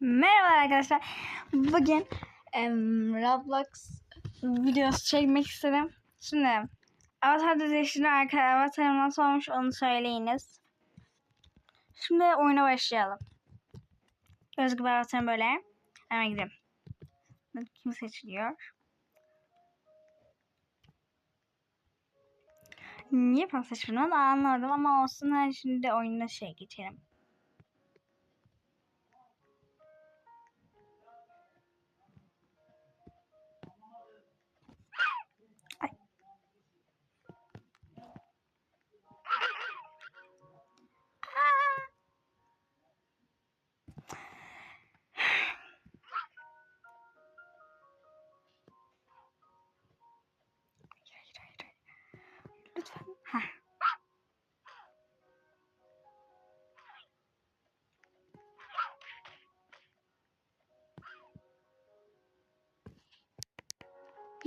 Merhaba arkadaşlar. Bugün em, Roblox videosu çekmek istedim. Şimdi avatar düzleştiğinde arka avatarım nasıl olmuş onu söyleyiniz. Şimdi oyuna başlayalım. Göz gibi avatarım böyle. Hemen gidelim. Kim seçiliyor? Niye pas seçmedim anlamadım ama olsun. Şimdi oyuna şey geçelim.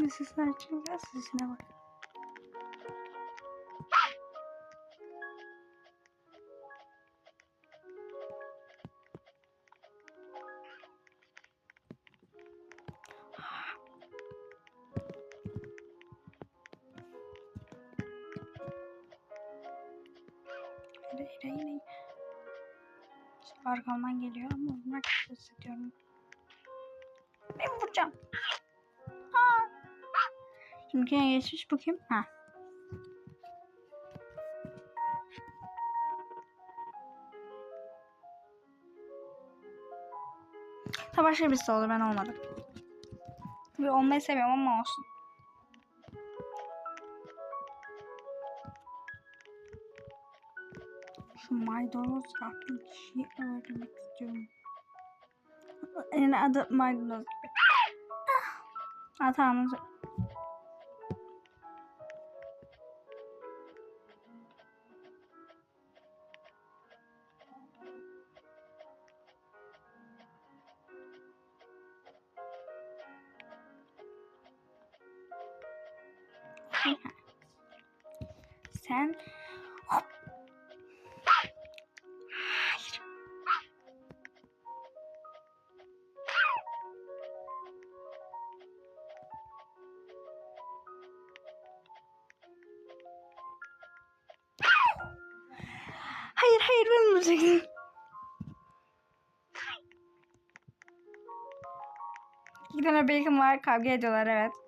Sesler açayım biraz sesine bak. Hayır, hayır, hayır. Arkamdan geliyor ama vurmak hissediyorum. Ben vuracağım. Kime geçmiş bakayım. Ha. Ha başka birisi oldu ben olmadım. Tabii olmayı seviyorum ama olsun. Şu maydanoz adlı kişiyi öldürmek istiyorum. Yani adı maydanoz gibi. Ah. Ha Sen hop. Hayır. Hayır hayır ben vuracaktım. İki tane bacon var kavga ediyorlar evet.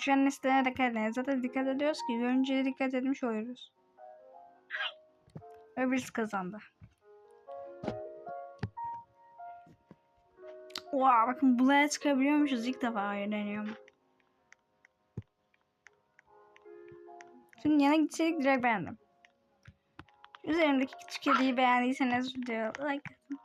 Düşen listeye dikkat edin. Zaten dikkat ediyoruz ki görünce dikkat etmiş oluyoruz. Ve birisi kazandı. Oha bakın bulaya çıkabiliyormuşuz ilk defa öğreniyorum. Şimdi yana gitseydik direkt beğendim. Üzerimdeki küçük kediyi beğendiyseniz video like atın.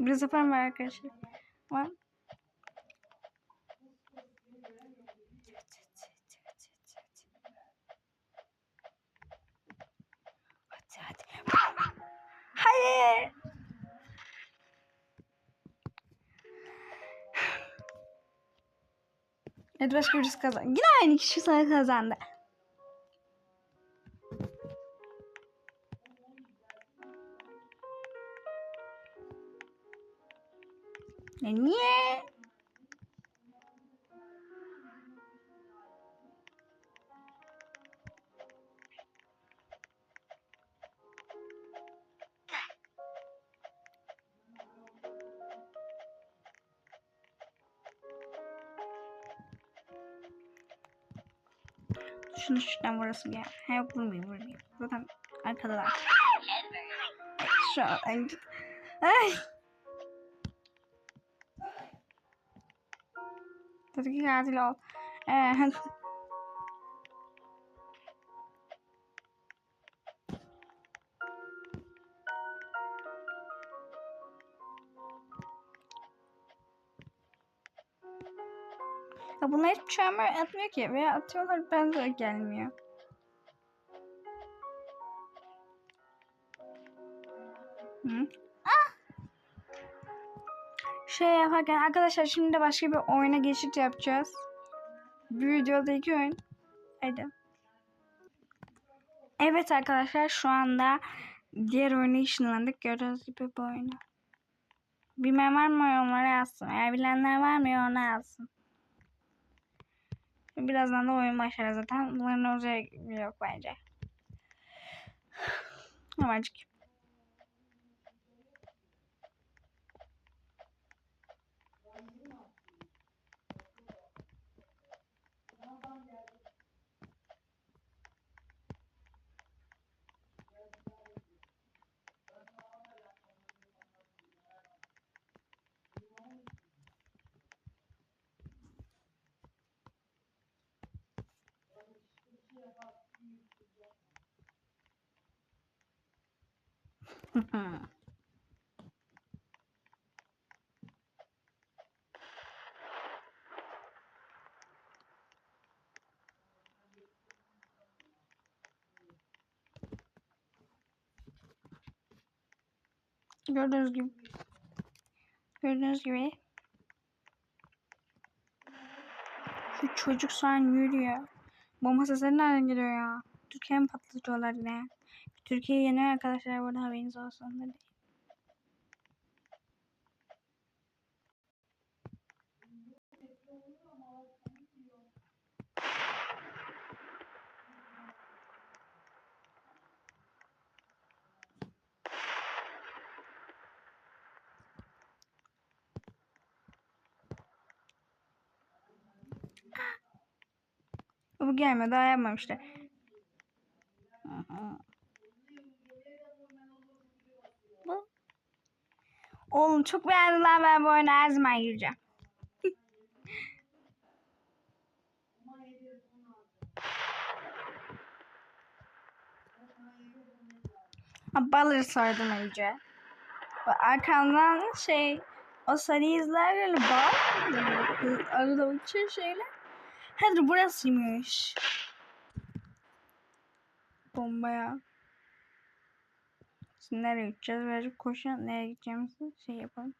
Biraz yaparım ben arkadaşlar. Hadi. Hayır. Evet başka birisi kazandı. Yine aynı kişi sana kazandı. Şunu şuradan vurasım. Ha yok vurmayayım vurmayayım. Zaten arkadalar. Şu an. Ay. Dedi ki katil ol. Ee, ya bunlar hiçbir şey atmıyor ki. Veya atıyorlar ben de gelmiyor. Hı? Ah! Şey yaparken arkadaşlar şimdi de başka bir oyuna geçiş yapacağız. Bir videoda iki oyun. Hadi. Evet arkadaşlar şu anda diğer oyuna ışınlandık. Gördüğünüz gibi bu oyunu. Bilmeyen var mı yorumlara yazsın. Eğer bilenler var mı yorumlara yazsın. Birazdan da oyun başlar zaten. Bunların olacağı yok bence. Amacık. Gördüğünüz gibi. Gördüğünüz gibi. Şu çocuk an yürüyor. Bomba sesleri nereden geliyor ya? Türkiye mi patlatıyorlar yine? Türkiye yeniyor arkadaşlar burada haberiniz olsun. Hadi. Bu gelmiyor daha yapmamışlar. Bu. Oğlum çok beğendiler ben bu oyunu her zaman gireceğim. Balığı sordum. Bak, Arkamdan şey o sarı izlerle bal arada uçuyor şeyler. Hadi burasıymış. Bombaya. Nereye gideceğiz? Birazcık koşun. Nereye gideceğimizi şey yapalım.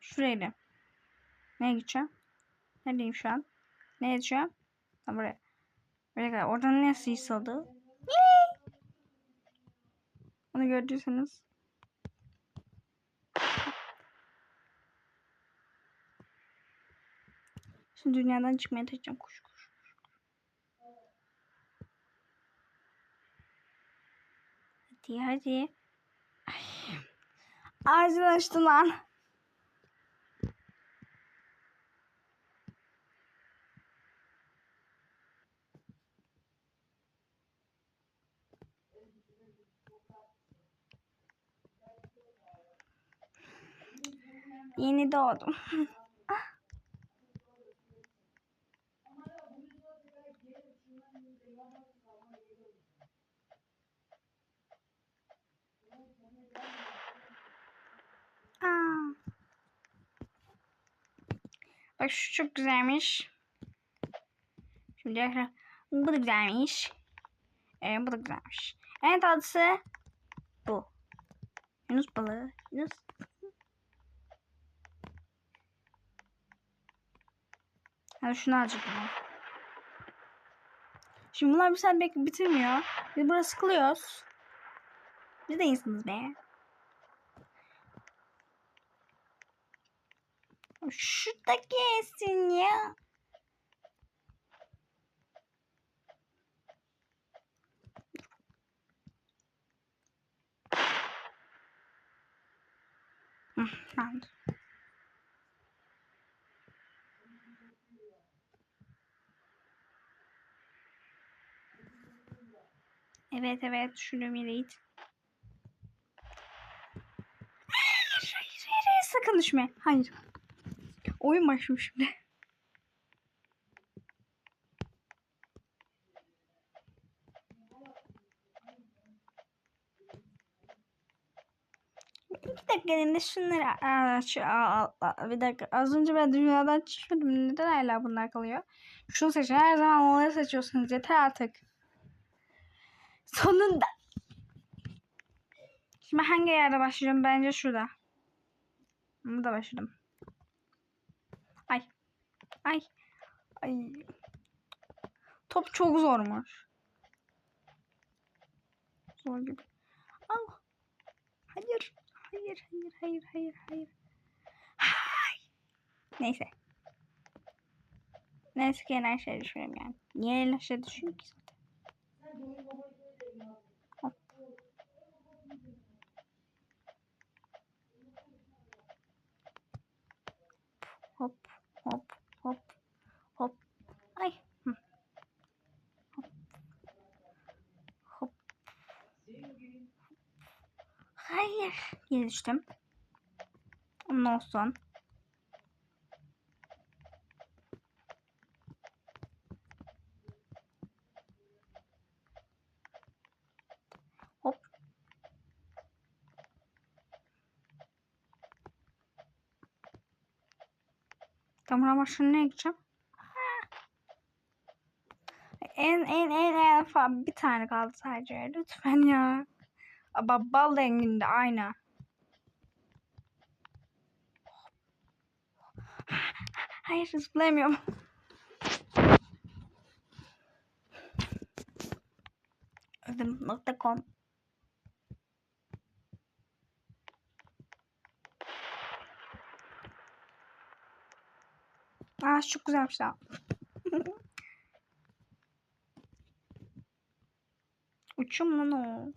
Şuraydı. Nereye gideceğim? Neredeyim şu an? Nereye gideceğim? Ha buraya. Buraya kadar. Oradan ne sıysaldı? Onu gördüyseniz. Şimdi dünyadan çıkmaya çalışacağım. Koş koş. Hadi hadi. Ağzını açtı lan. Yeni doğdum. Aa. Bak şu çok güzelmiş. Şimdi bu da güzelmiş. Ee, bu da güzelmiş. En tatlısı bu. Yunus balığı. Yunus. Hadi şunu alacak bunu. Şimdi bunlar bir saat bitirmiyor. Biz burada sıkılıyoruz. Biz de iyisiniz be. Şu da gelsin ya. Evet evet şunu bir it. Hayır hayır hayır sakın düşme. Hayır oyun başlıyor şimdi. İki dakikada şunları aç, bir dakika. Az önce ben dünyadan çıkmadım neden hala bunlar kalıyor? Şunu seçin. Her zaman onları seçiyorsunuz. Yeter artık. Sonunda. Şimdi hangi yerde başlayacağım bence şurada. Bunu da başladım ay ay top çok zormuş zor gibi al Hayır. Hayır, hayır, hayır, hayır, hayır. Hay. Neyse. Neyse ki en aşağı düşüyorum yani. Niye en aşağı düşüyorum ki zaten? Hop. Hop, hop, hop, hop. Ay. Hı. Hop. Hop. Hayır. Yine düştüm. Sonra. Hop. Tamam ama ne gideceğim? En en en en bir tane kaldı sadece. Lütfen ya. Ama bal renginde aynı. Hayır zıplayamıyorum. Ödüm.com Aa çok güzelmiş ya. Uçum lan o.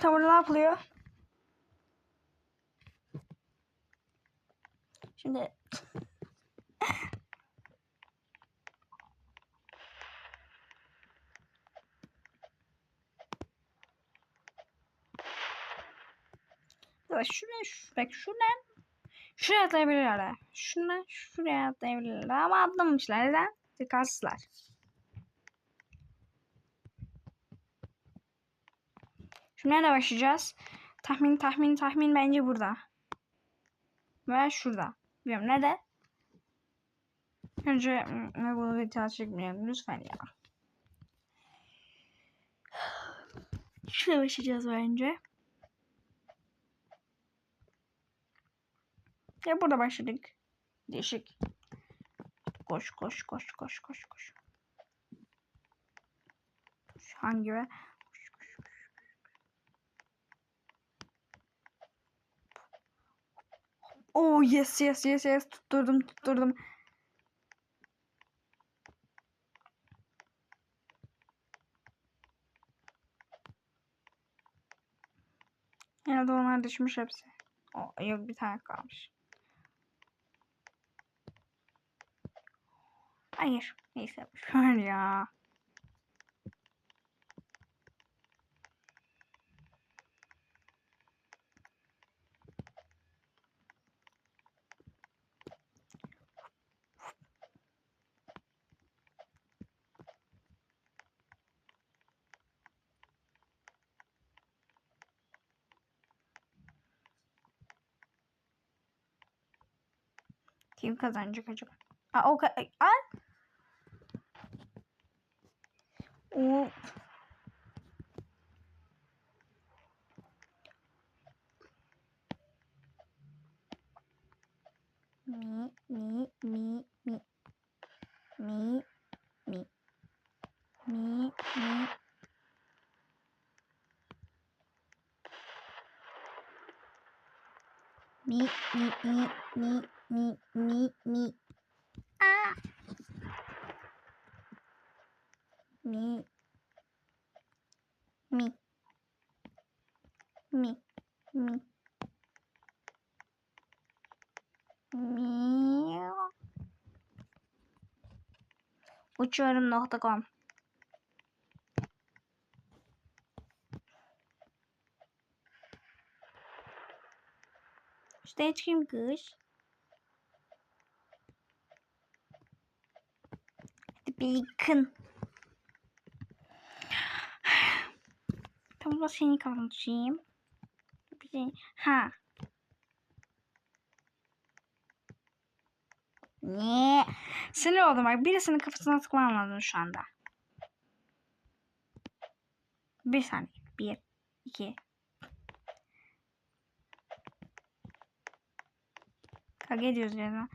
Tamam ne yapılıyor? Şimdi Bak şuna şu, bak şuradan şuraya atlayabilirler. Şuna şuraya atlayabilirler ama atlamamışlar. Neden? Dikkatsizler. Şimdi nerede başlayacağız? Tahmin tahmin tahmin bence burada. Ve şurada. Bilmiyorum nerede? Önce ne bunu video çekmeyelim lütfen ya. Şuraya başlayacağız bence. Ya burada başladık. Değişik. Koş koş koş koş koş koş. Hangi ve. Oh yes yes yes yes tutturdum tutturdum. Yine de onlar düşmüş hepsi. Oh, yok bir tane kalmış. Hayır. Neyse. Şöyle ya. Kim kazanacak acaba? Aa, o ka Aa! 我 uçuyorum.com İşte hiç kim kız? Hadi bir yıkın. Tam da seni kalacağım. Bir şey- ha. Ne? Sinir oldum bak. Birisinin kafasına tıkmam lazım şu anda. Bir saniye. Bir, iki. Kavga ediyoruz ya.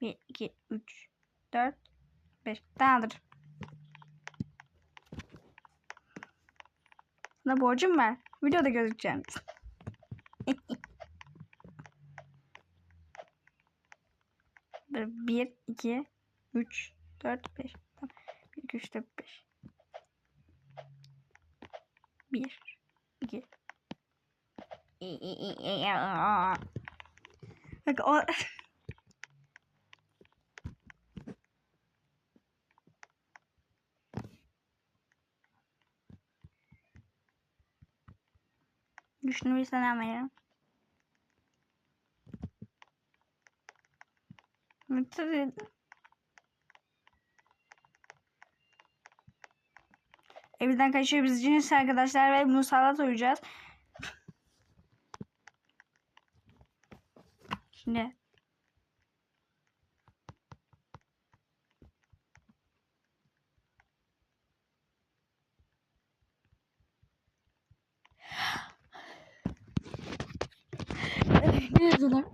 Bir, iki, üç, dört, beş. Tamamdır. Sana borcum var. Videoda gözükeceğim. 1, 2, 3, 4, 5. Tamam. 1, 2, 3, 4, 5. 1, 2. Bak o... Düşünürsen ama ya. Evden kaçıyor biz cins arkadaşlar ve musallat uyuyacağız. Şimdi ne yazılır?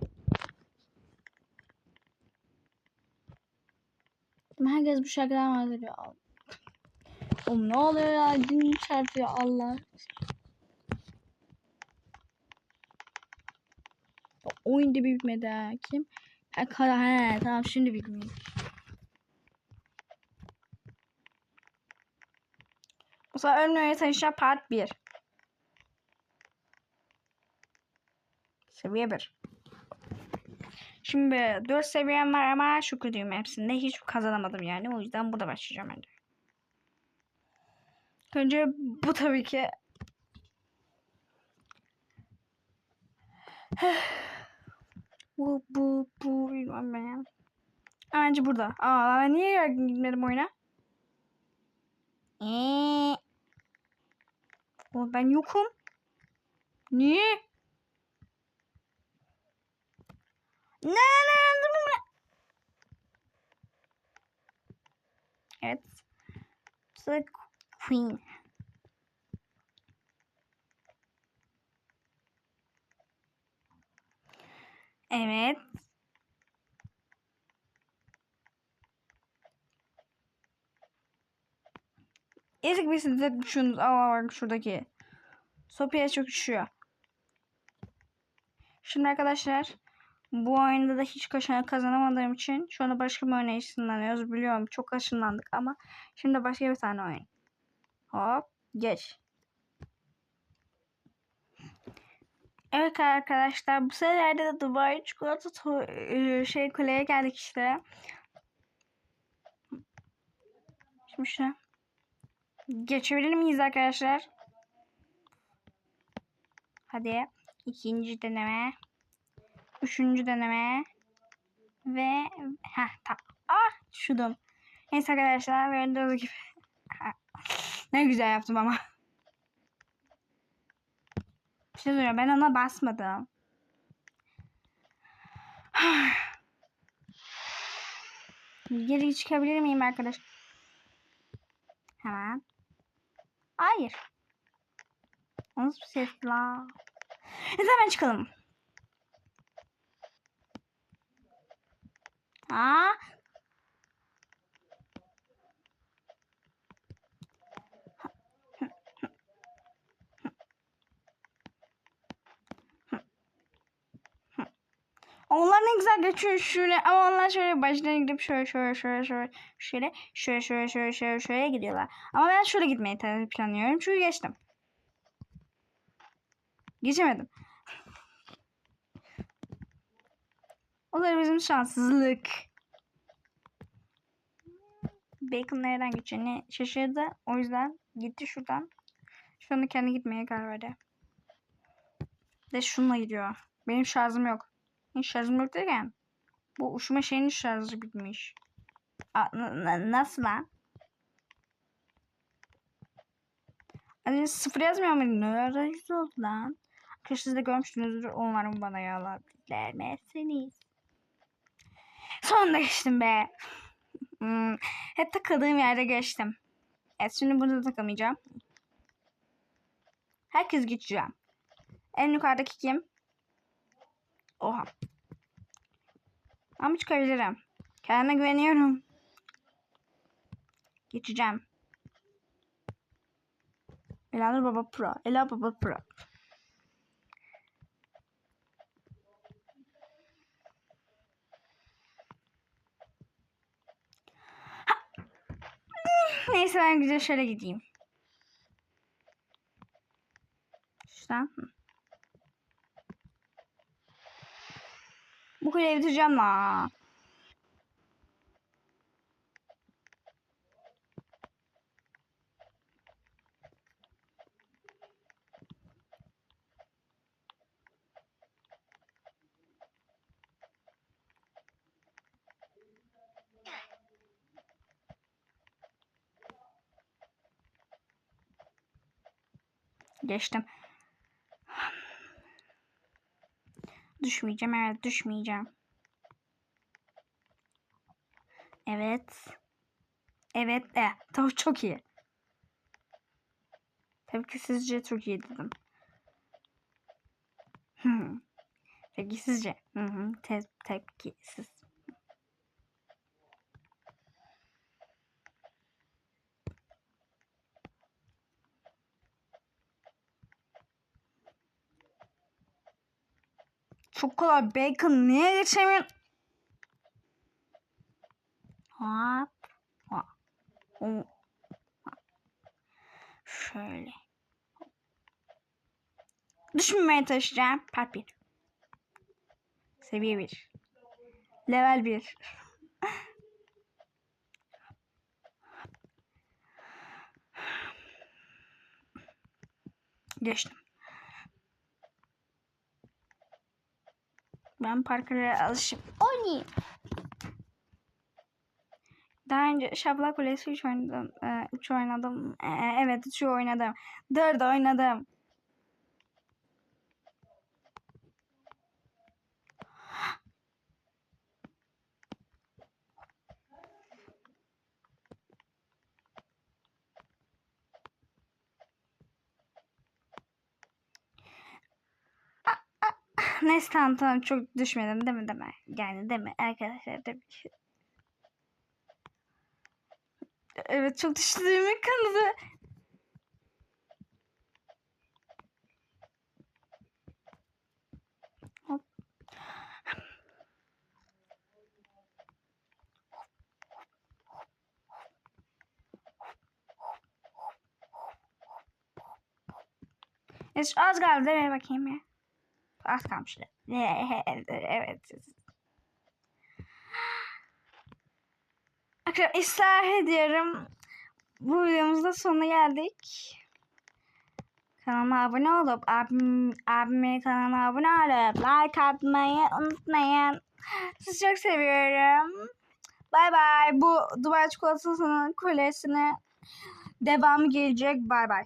Herkes bu şarkıdan bahsediyor. Oğlum ne oluyor ya? Gün çarpıyor Allah. Oyun da bitmedi ha. Kim? Ha, kara, he, tamam şimdi bitmiyor. Sefer ölmeye çalışacağım part 1. Seviye 1. Şimdi 4 seviyem var ama şükredeyim hepsinde hiç kazanamadım yani. O yüzden burada başlayacağım önce. Önce bu tabii ki. bu bu bu bilmem ben. Bence burada. Aa ben niye gitmedim oyuna? Eee. Ben yokum. Niye? Ne ne ne Evet. The Queen. Evet. Ezik bir size düşünün. Aa bak şuradaki. Sopya çok düşüyor. Şimdi arkadaşlar bu oyunda da hiç kazanamadığım için şu anda başka bir oyuna ışınlanıyoruz. Biliyorum çok ışınlandık ama şimdi başka bir tane oyun. Hop geç. Evet arkadaşlar bu seferde de Dubai çikolata şey kuleye geldik işte. Şimdi şuna geçebilir miyiz arkadaşlar? Hadi ikinci deneme. Üçüncü deneme. Ve ha tamam. Ah şudum. Neyse arkadaşlar gördüğünüz gibi. ne güzel yaptım ama. Bir şey söyleyeyim ben ona basmadım. Geri çıkabilir miyim arkadaş? Hemen. Hayır. Nasıl bir ses la? Neyse hemen çıkalım. Aa. Onlar ne güzel geçiyor şöyle ama onlar şöyle baştan gidip şöyle şöyle şöyle şöyle şöyle şöyle şöyle şöyle şöyle şöyle gidiyorlar. Ama ben şöyle gitmeyi planlıyorum çünkü geçtim. Geçemedim. O da bizim şanssızlık. Bacon nereden geçeceğini şaşırdı. O yüzden gitti şuradan. Şu anda kendi gitmeye karar verdi. De şununla gidiyor. Benim şarjım yok. Benim şarjım yok derken. Bu uçma şeyinin şarjı bitmiş. N- nasıl lan? Hani sıfır yazmıyor mu? Ne ara oldu lan? Arkadaşlar siz de görmüştünüzdür. Umarım bana yalan vermezsiniz. Sonunda geçtim be. Hmm, hep takıldığım yerde geçtim. Evet şimdi burada takamayacağım. Herkes geçeceğim. En yukarıdaki kim? Oha. Ama çıkabilirim. Kendime güveniyorum. Geçeceğim. Elanur Baba Pro. Ela Baba Pro. Ha. Neyse ben güzel şöyle gideyim. Şuradan. Bu kuleyi bitireceğim la. Geçtim. Düşmeyeceğim evet düşmeyeceğim. Evet. Evet de. Tabii çok iyi. Tabii ki sizce çok iyi dedim. Hmm. Peki sizce? Hı hı. Te tepki Çok kolay. Bacon niye geçemiyor? Hop. Hop. Şöyle. Düşmemeye taşıyacağım. Part 1. Seviye 1. Level 1. Geçtim. Ben parkura alışıp oynayayım. Daha önce Şabla Kulesi 3 oynadım. 3 oynadım. Ee, evet 3 oynadım. 4 oynadım. Neyse tamam çok düşmedim değil mi değil? Yani değil mi arkadaşlar tabii. Evet çok düştüğümü kanadı. Evet, az kaldı mi? Bakayım ya. Az kalmış. Evet. Arkadaşlar ısrar ediyorum. Bu videomuzda sonuna geldik. Kanalıma abone olup abim, abimin kanalına abone olup like atmayı unutmayın. Sizi çok seviyorum. Bay bay. Bu Dubai çikolatasının kulesine devamı gelecek. Bay bay.